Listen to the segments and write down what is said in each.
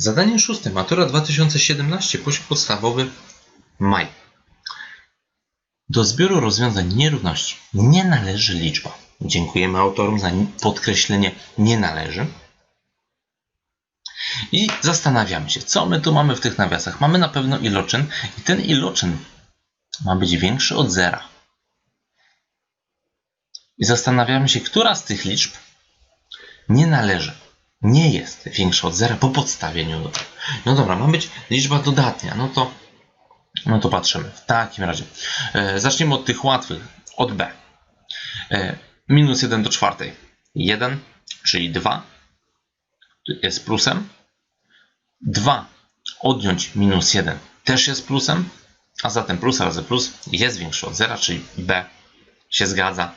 Zadanie szóste. Matura 2017. Poziom podstawowy. Maj. Do zbioru rozwiązań nierówności nie należy liczba. Dziękujemy autorom za podkreślenie nie należy. I zastanawiamy się, co my tu mamy w tych nawiasach. Mamy na pewno iloczyn i ten iloczyn ma być większy od zera. I zastanawiamy się, która z tych liczb nie należy, nie jest większa od zera po podstawieniu do. No dobra, ma być liczba dodatnia, no to, no to patrzymy. W takim razie e, zacznijmy od tych łatwych, od b. E, minus 1 do czwartej. 1, czyli 2 jest plusem. 2 odjąć minus 1 też jest plusem, a zatem plus razy plus jest większy od zera, czyli b się zgadza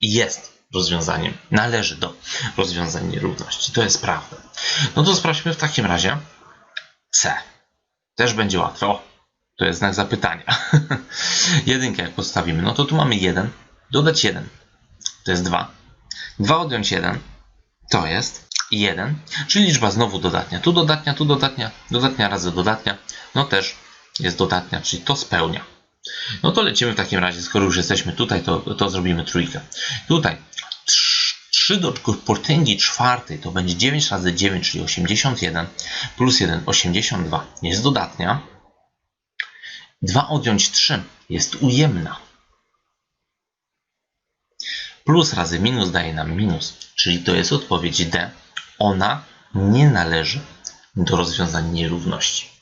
jest rozwiązaniem, należy do rozwiązań nierówności. To jest prawda. No to sprawdźmy w takim razie C. Też będzie łatwe. To jest znak zapytania. Jedynkę jak postawimy, no to tu mamy 1, dodać 1, to jest 2. 2 odjąć 1, to jest 1, czyli liczba znowu dodatnia. Tu dodatnia, tu dodatnia, dodatnia razy dodatnia, no też jest dodatnia, czyli to spełnia. No to lecimy w takim razie, skoro już jesteśmy tutaj, to, to zrobimy trójkę. Tutaj 3 do potęgi czwartej to będzie 9 razy 9, czyli 81, plus 1, 82 jest dodatnia. 2 odjąć 3 jest ujemna. Plus razy minus daje nam minus, czyli to jest odpowiedź D. Ona nie należy do rozwiązań nierówności.